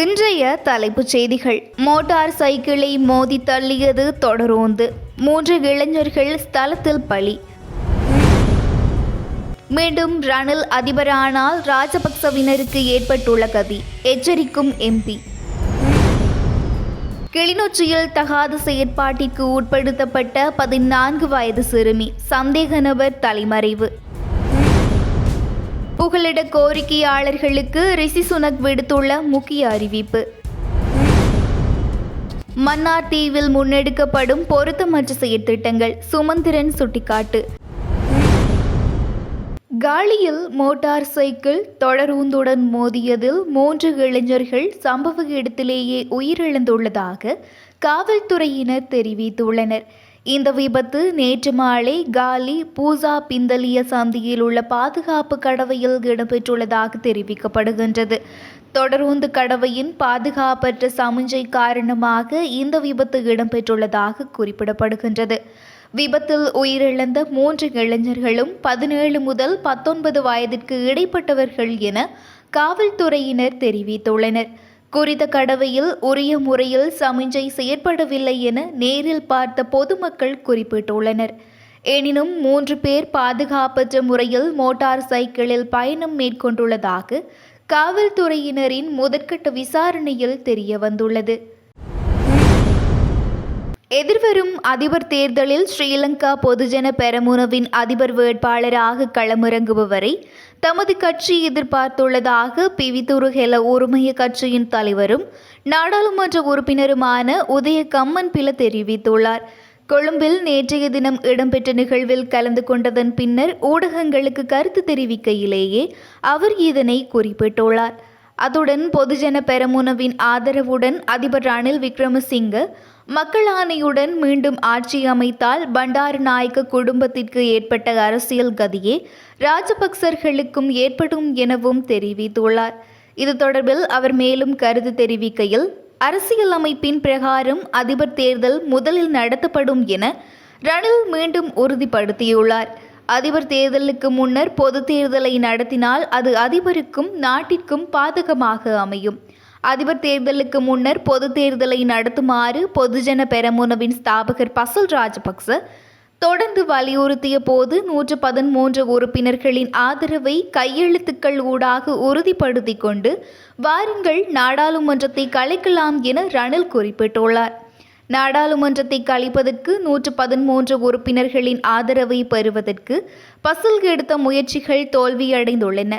இன்றைய தலைப்புச் செய்திகள். மோட்டார் சைக்கிளை மோதி தள்ளியது தொடரோந்து. மூன்று இளைஞர்கள் ஸ்தலத்தில் பலி. மீண்டும் ரணில் அதிபரானால் ராஜபக்சவினருக்கு ஏற்பட்டுள்ள கதி. எச்சரிக்கும் எம்பி கிளிநொச்சியில் தகாத செயற்பாட்டிற்கு உட்படுத்தப்பட்ட பதினான்கு வயது சிறுமி. சந்தேக நபர் தலைமறைவு. புகலிட கோரிக்கையாளர்களுக்கு ரிஷி சுனக் விடுத்துள்ள முக்கிய அறிவிப்பு. மன்னார் தீவில் முன்னெடுக்கப்படும் பொருத்தமற்ற செயற்திட்டங்கள் சுமந்திரன் சுட்டிக்காட்டு. காலியில் மோட்டார் சைக்கிள் தொடரூந்துடன் மோதியதில் மூன்று இளைஞர்கள் சம்பவ இடத்திலேயே உயிரிழந்துள்ளதாக காவல்துறையினர் தெரிவித்துள்ளனர். இந்த விபத்து நேற்று மாலை காலி பூசா பிந்தலிய சந்தியில் உள்ள பாதுகாப்பு கடவையில் இடம்பெற்றுள்ளதாக தெரிவிக்கப்படுகின்றது. தொடர்ந்து கடவையின் பாதுகாப்பற்ற சமிஞ்சை காரணமாக இந்த விபத்து இடம்பெற்றுள்ளதாக குறிப்பிடப்படுகின்றது. விபத்தில் உயிரிழந்த மூன்று இளைஞர்களும் பதினேழு முதல் பத்தொன்பது வயதிற்கு இடைப்பட்டவர்கள் என காவல்துறையினர் தெரிவித்துள்ளனர். குறித்த கடவையில் உரிய முறையில் சமிஞ்சை செயற்படவில்லை என நேரில் பார்த்த பொதுமக்கள் குறிப்பிட்டுள்ளனர். எனினும் மூன்று பேர் பாதுகாப்பற்ற முறையில் மோட்டார் சைக்கிளில் பயணம் மேற்கொண்டுள்ளதாக காவல்துறையினரின் முதற்கட்ட விசாரணையில் தெரிய வந்துள்ளது எதிர்வரும் அதிபர் தேர்தலில் ஸ்ரீலங்கா பொதுஜன பெரமுனவின் அதிபர் வேட்பாளராக களமிறங்குபவரை தமது கட்சி எதிர்பார்த்துள்ளதாக பிவித்துருகெல உரிமைய கட்சியின் தலைவரும் நாடாளுமன்ற உறுப்பினருமான உதய கம்மன் பில தெரிவித்துள்ளார். கொழும்பில் நேற்றைய தினம் இடம்பெற்ற நிகழ்வில் கலந்து கொண்டதன் பின்னர் ஊடகங்களுக்கு கருத்து தெரிவிக்கையிலேயே அவர் இதனை குறிப்பிட்டுள்ளார். அத்துடன் பொதுஜன பெரமுனவின் ஆதரவுடன் அதிபர் ரணில் விக்ரமசிங்க மக்கள் ஆணையுடன் மீண்டும் ஆட்சி அமைத்தால் பண்டாரநாயக்க குடும்பத்திற்கு ஏற்பட்ட அரசியல் கதியே ராஜபக்சர்களுக்கும் ஏற்படும் எனவும் தெரிவித்துள்ளார். இது தொடர்பில் அவர் மேலும் கருத்து தெரிவிக்கையில் அரசியல் அமைப்பின் பிரகாரம் அதிபர் தேர்தல் முதலில் நடத்தப்படும் என ரணில் மீண்டும் உறுதிப்படுத்தியுள்ளார். அதிபர் தேர்தலுக்கு முன்னர் பொது தேர்தலை நடத்தினால் அது அதிபருக்கும் நாட்டிற்கும் பாதகமாக அமையும். அதிபர் தேர்தலுக்கு முன்னர் பொது தேர்தலை நடத்துமாறு பொதுஜன பெரமுனவின் ஸ்தாபகர் பசல் ராஜபக்ச தொடர்ந்து வலியுறுத்திய போது நூற்று பதிமூன்று உறுப்பினர்களின் ஆதரவை கையெழுத்துக்கள் ஊடாக உறுதிப்படுத்தி கொண்டு வாருங்கள் நாடாளுமன்றத்தை கலைக்கலாம் என ரணில் குறிப்பிட்டுள்ளார். நாடாளுமன்றத்தை கழிப்பதற்கு நூற்று பதிமூன்று உறுப்பினர்களின் ஆதரவை பெறுவதற்கு பசில் எடுத்த முயற்சிகள் தோல்வியடைந்துள்ளன.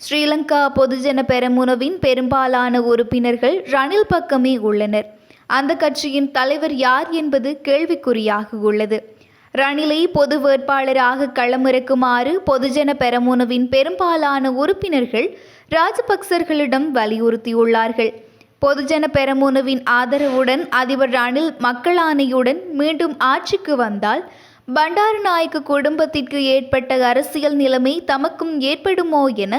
ஸ்ரீலங்கா பொதுஜன பெரமுனவின் பெரும்பாலான உறுப்பினர்கள் ரணில் பக்கமே உள்ளனர். அந்த கட்சியின் தலைவர் யார் என்பது கேள்விக்குறியாக உள்ளது. ரணிலை பொது வேட்பாளராக களமிறக்குமாறு பொதுஜன பெரமுனவின் பெரும்பாலான உறுப்பினர்கள் ராஜபக்சர்களிடம் வலியுறுத்தியுள்ளார்கள். பொதுஜன பெரமுனவின் ஆதரவுடன் அதிபர் ரணில் மக்கள் ஆணையுடன் மீண்டும் ஆட்சிக்கு வந்தால் பண்டாரநாயக்க குடும்பத்திற்கு ஏற்பட்ட அரசியல் நிலைமை தமக்கும் ஏற்படுமோ என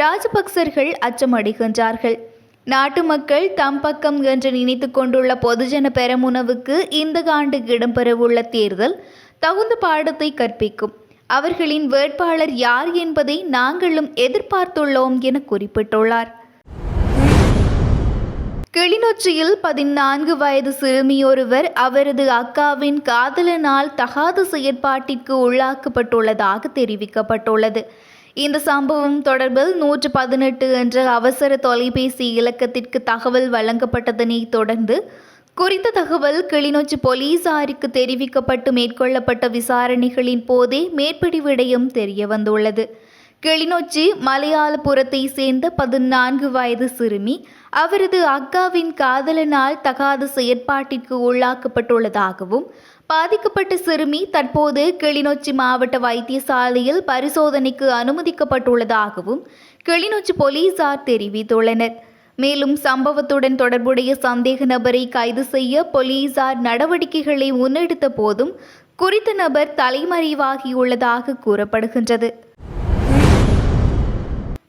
ராஜபக்சர்கள் அச்சமடைகின்றார்கள். நாட்டு மக்கள் தம் பக்கம் என்று நினைத்து கொண்டுள்ள பொதுஜன பெரமுனவுக்கு இந்த ஆண்டு இடம்பெறவுள்ள தேர்தல் தகுந்த பாடத்தை கற்பிக்கும். அவர்களின் வேட்பாளர் யார் என்பதை நாங்களும் எதிர்பார்த்துள்ளோம் என குறிப்பிட்டுள்ளார். கிளிநொச்சியில் பதினான்கு வயது சிறுமியொருவர் அவரது அக்காவின் காதலனால் தகாத செயற்பாட்டிற்கு உள்ளாக்கப்பட்டுள்ளதாக தெரிவிக்கப்பட்டுள்ளது. இந்த சம்பவம் தொடர்பில் நூற்று பதினெட்டு என்ற அவசர தொலைபேசி இலக்கத்திற்கு தகவல் வழங்கப்பட்டதனை தொடர்ந்து குறித்த தகவல் கிளிநொச்சி போலீசாருக்கு தெரிவிக்கப்பட்டு மேற்கொள்ளப்பட்ட விசாரணைகளின் போதே மேற்படி விடயம் தெரிய வந்துள்ளது கிளிநொச்சி மலையாளபுரத்தை சேர்ந்த பதினான்கு வயது சிறுமி அவரது அக்காவின் காதலனால் தகாத செயற்பாட்டிற்கு உள்ளாக்கப்பட்டுள்ளதாகவும் பாதிக்கப்பட்ட சிறுமி தற்போது கிளிநொச்சி மாவட்ட வைத்தியசாலையில் பரிசோதனைக்கு அனுமதிக்கப்பட்டுள்ளதாகவும் கிளிநொச்சி போலீசார் தெரிவித்துள்ளனர். மேலும் சம்பவத்துடன் தொடர்புடைய சந்தேக நபரை கைது செய்ய போலீசார் நடவடிக்கைகளை முன்னெடுத்த போதும் குறித்த நபர் தலைமறைவாகியுள்ளதாக கூறப்படுகின்றது.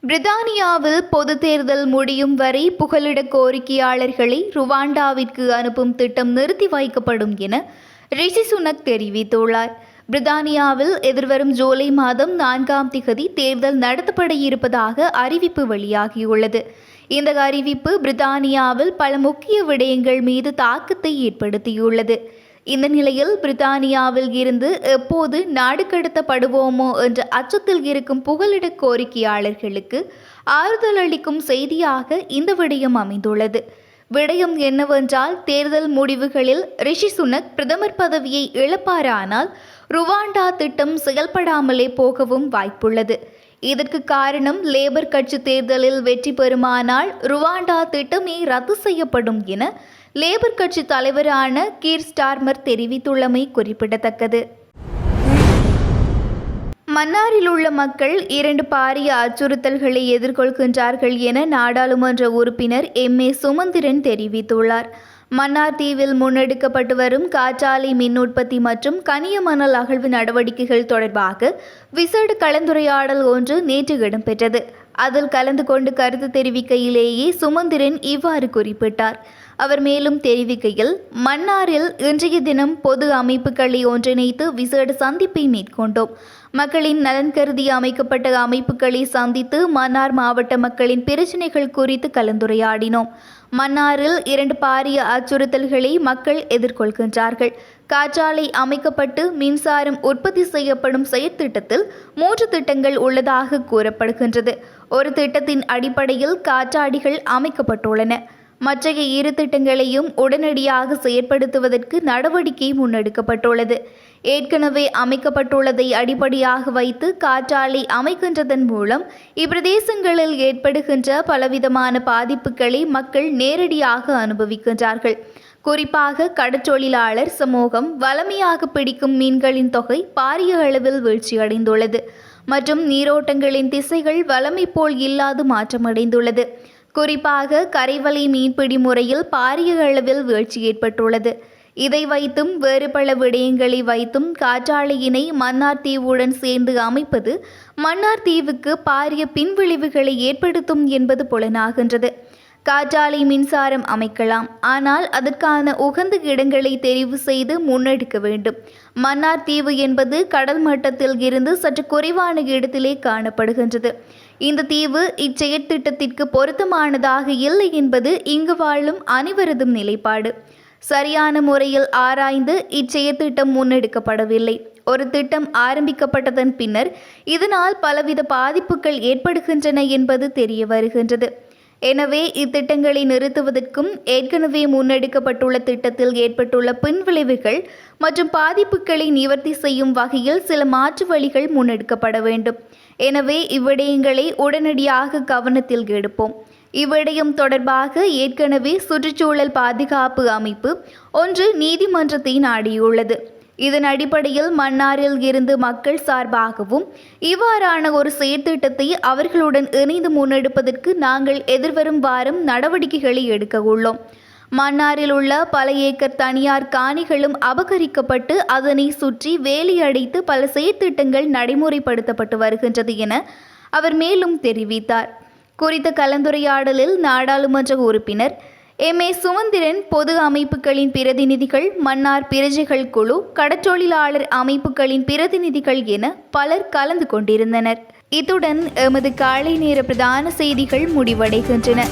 பிரித்தானியாவில் பொது தேர்தல் முடியும் வரை புகலிட கோரிக்கையாளர்களை ருவாண்டாவிற்கு அனுப்பும் திட்டம் நிறுத்தி வைக்கப்படும் என ரிஷி சுனக் தெரிவித்துள்ளார். பிரித்தானியாவில் எதிர்வரும் ஜூலை மாதம் நான்காம் திகதி தேர்தல் நடத்தப்பட இருப்பதாக அறிவிப்பு வெளியாகியுள்ளது. இந்த அறிவிப்பு பிரித்தானியாவில் பல முக்கிய விடயங்கள் மீது தாக்கத்தை ஏற்படுத்தியுள்ளது. இந்த நிலையில் பிரித்தானியாவில் இருந்து எப்போது நாடு கடத்தப்படுவோமோ என்ற அச்சத்தில் இருக்கும் புகலிட கோரிக்கையாளர்களுக்கு ஆறுதல் அளிக்கும் செய்தியாக இந்த விடயம் அமைந்துள்ளது. விடயம் என்னவென்றால் தேர்தல் முடிவுகளில் ரிஷி சுனக் பிரதமர் பதவியை இழப்பாரானால் ருவாண்டா திட்டம் செயல்படாமலே போகவும் வாய்ப்புள்ளது. இதற்கு காரணம் லேபர் கட்சி தேர்தலில் வெற்றி பெறுமானால் ருவாண்டா திட்டமே ரத்து செய்யப்படும் என லேபர் கட்சி தலைவரான கீர் ஸ்டார்மர் தெரிவித்துள்ளமை குறிப்பிடத்தக்கது. மன்னாரில் உள்ள மக்கள் இரண்டு பாரிய அச்சுறுத்தல்களை எதிர்கொள்கின்றார்கள் என நாடாளுமன்ற உறுப்பினர் எம். ஏ. சுமந்திரன் தெரிவித்துள்ளார். மன்னார் தீவில் முன்னெடுக்கப்பட்டு வரும் காற்றாலை மின் உற்பத்தி மற்றும் கனிய மணல் அகழ்வு நடவடிக்கைகள் தொடர்பாக விசேட கலந்துரையாடல் ஒன்று நேற்று இடம்பெற்றது. அதில் கலந்து கொண்டு கருத்து தெரிவிக்கையிலேயே சுமந்திரன் இவ்வாறு குறிப்பிட்டார். அவர் மேலும் தெரிவிக்கையில் மன்னாரில் இன்றைய தினம் பொது அமைப்புகளை ஒன்றிணைத்து விசேட சந்திப்பை மேற்கொண்டோம். மக்களின் நலன் கருதி அமைக்கப்பட்ட அமைப்புகளை சந்தித்து மன்னார் மாவட்ட மக்களின் பிரச்சினைகள் குறித்து கலந்துரையாடினோம். மன்னாரில் இரண்டு பாரிய அச்சுறுத்தல்களை மக்கள் எதிர்கொள்கின்றார்கள். காற்றாலை அமைக்கப்பட்டு மின்சாரம் உற்பத்தி செய்யப்படும் செயற்திட்டத்தில் மூன்று திட்டங்கள் உள்ளதாக கூறப்படுகின்றது. ஒரு திட்டத்தின் அடிப்படையில் காற்றாடிகள் அமைக்கப்பட்டுள்ளன. மற்றைய இரு திட்டங்களையும் உடனடியாக செயற்படுத்துவதற்கு நடவடிக்கை முன்னெடுக்கப்பட்டுள்ளது. ஏற்கனவே அமைக்கப்பட்டுள்ளதை அடிப்படையாக வைத்து காற்றாலை அமைக்கின்றதன் மூலம் இப்பிரதேசங்களில் ஏற்படுகின்ற பலவிதமான பாதிப்புகளை மக்கள் நேரடியாக அனுபவிக்கின்றார்கள். குறிப்பாக கடற்றொழிலாளர் சமூகம் வளமையாக பிடிக்கும் மீன்களின் தொகை பாரிய அளவில் வீழ்ச்சியடைந்துள்ளது. மற்றும் நீரோட்டங்களின் திசைகள் வளமை போல் இல்லாது மாற்றமடைந்துள்ளது. குறிப்பாக கரைவலை மீன்பிடி முறையில் பாரிய அளவில் வீழ்ச்சி ஏற்பட்டுள்ளது. இதை வைத்தும் வேறு பல விடயங்களை வைத்தும் காற்றாலையினை மன்னார் தீவுடன் சேர்ந்து அமைப்பது மன்னார் தீவுக்கு பாரிய பின்விளைவுகளை ஏற்படுத்தும் என்பது புலனாகின்றது. காற்றாலை மின்சாரம் அமைக்கலாம். ஆனால் அதற்கான உகந்த இடங்களை தெரிவு செய்து முன்னெடுக்க வேண்டும். மன்னார் தீவு என்பது கடல் மட்டத்தில் இருந்து சற்று குறைவான இடத்திலே காணப்படுகின்றது. இந்த தீவு இச்செயற்திட்டத்திற்கு பொருத்தமானதாக இல்லை என்பது இங்கு வாழும் அனைவரதும் நிலைப்பாடு. சரியான முறையில் ஆராய்ந்து இச்செயற்திட்டம் முன்னெடுக்கப்படவில்லை. ஒரு திட்டம் ஆரம்பிக்கப்பட்டதன் பின்னர் இதனால் பலவித பாதிப்புகள் ஏற்படுகின்றன என்பது தெரிய வருகின்றது. எனவே இத்திட்டங்களை நிறுத்துவதற்கும் ஏற்கனவே முன்னெடுக்கப்பட்டுள்ள திட்டத்தில் ஏற்பட்டுள்ள பின்விளைவுகள் மற்றும் பாதிப்புகளை நிவர்த்தி செய்யும் வகையில் சில மாற்று வழிகள் முன்னெடுக்கப்பட வேண்டும். எனவே இவ்விடயங்களை உடனடியாக கவனத்தில் எடுப்போம். இவ்விடயம் தொடர்பாக ஏற்கனவே சுற்றுச்சூழல் பாதுகாப்பு அமைப்பு ஒன்று நீதிமன்றத்தை நாடியுள்ளது. இதன் அடிப்படையில் மன்னாரில் இருந்து மக்கள் சார்பாகவும் இவ்வாறான ஒரு செயற்திட்டத்தை அவர்களுடன் இணைந்து முன்னெடுப்பதற்கு நாங்கள் எதிர்வரும் வாரம் நடவடிக்கைகளை எடுக்க உள்ளோம். மன்னாரில் உள்ள பல ஏக்கர் தனியார் காணிகளும் அபகரிக்கப்பட்டு அதனை சுற்றி வேலி அடைத்து பல செயற்திட்டங்கள் நடைமுறைப்படுத்தப்பட்டு வருகின்றது என அவர் மேலும் தெரிவித்தார். குறித்த கலந்துரையாடலில் நாடாளுமன்ற உறுப்பினர் எம். ஏ. சுமந்திரன் பொது அமைப்புகளின் பிரதிநிதிகள் மன்னார் பிரஜைகள் குழு கடற்றொழிலாளர் அமைப்புகளின் பிரதிநிதிகள் என பலர் கலந்து கொண்டிருந்தனர். இத்துடன் எமது காலை நேர பிரதான செய்திகள் முடிவடைகின்றன.